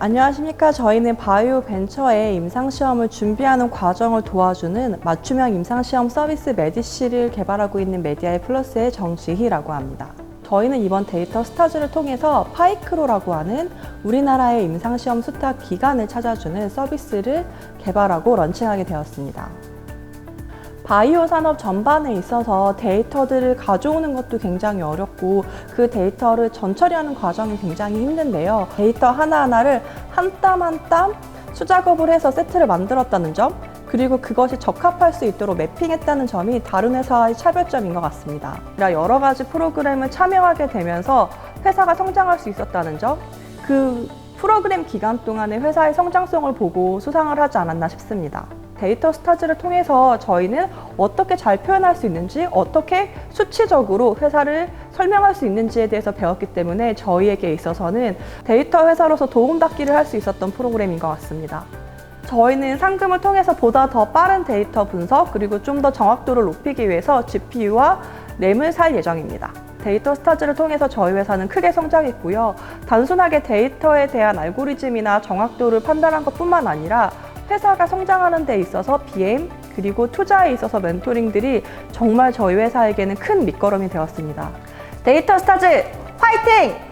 안녕하십니까. 저희는 바이오 벤처의 임상시험을 준비하는 과정을 도와주는 맞춤형 임상시험 서비스 메디시를 개발하고 있는 메디아이 플러스의 정지희라고 합니다. 저희는 이번 데이터 스타즈를 통해서 파이크로라고 하는 우리나라의 임상시험 수탁 기관을 찾아주는 서비스를 개발하고 런칭하게 되었습니다. 바이오 산업 전반에 있어서 데이터들을 가져오는 것도 굉장히 어렵고 그 데이터를 전처리하는 과정이 굉장히 힘든데요. 데이터 하나하나를 한 땀 한 땀 수작업을 해서 세트를 만들었다는 점, 그리고 그것이 적합할 수 있도록 매핑했다는 점이 다른 회사의 차별점인 것 같습니다. 여러 가지 프로그램을 참여하게 되면서 회사가 성장할 수 있었다는 점, 그 프로그램 기간 동안의 회사의 성장성을 보고 수상을 하지 않았나 싶습니다. 데이터 스타즈를 통해서 저희는 어떻게 잘 표현할 수 있는지, 어떻게 수치적으로 회사를 설명할 수 있는지에 대해서 배웠기 때문에 저희에게 있어서는 데이터 회사로서 도움닫기를 할 수 있었던 프로그램인 것 같습니다. 저희는 상금을 통해서 보다 더 빠른 데이터 분석 그리고 좀 더 정확도를 높이기 위해서 GPU와 램을 살 예정입니다. 데이터 스타즈를 통해서 저희 회사는 크게 성장했고요. 단순하게 데이터에 대한 알고리즘이나 정확도를 판단한 것 뿐만 아니라 회사가 성장하는 데 있어서 BM 그리고 투자에 있어서 멘토링들이 정말 저희 회사에게는 큰 밑거름이 되었습니다. 데이터 스타즈 화이팅!